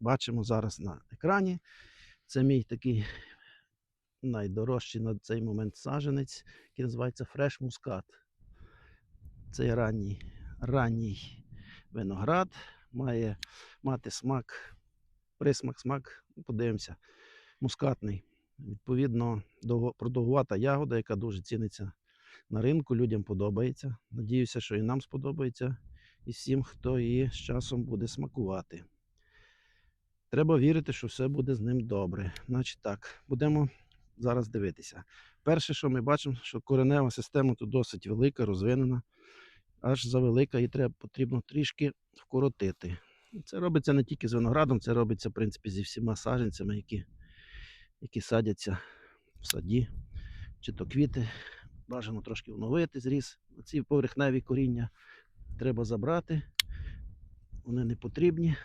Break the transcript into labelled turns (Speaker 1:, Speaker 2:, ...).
Speaker 1: бачимо зараз на екрані. Це мій такий найдорожчий на цей момент саженець, який називається Фреш Мускат. Це ранній, ранній виноград, має мати смак, присмак, смак, подивимося, мускатний. Відповідно, продовгувата ягода, яка дуже ціниться на ринку, людям подобається. Надіюся, що і нам сподобається, і всім, хто її з часом буде смакувати. Треба вірити, що все буде з ним добре. Значить так, будемо зараз дивитися. Перше, що ми бачимо, що коренева система тут досить велика, розвинена, аж завелика, і треба потрібно трішки вкоротити. Це робиться не тільки з виноградом, це робиться, в принципі, зі всіма саджанцями, які, які садяться в саді, чи то квіти. Бажано трошки оновити зріз. Ці поверхневі коріння треба забрати. Вони не потрібні.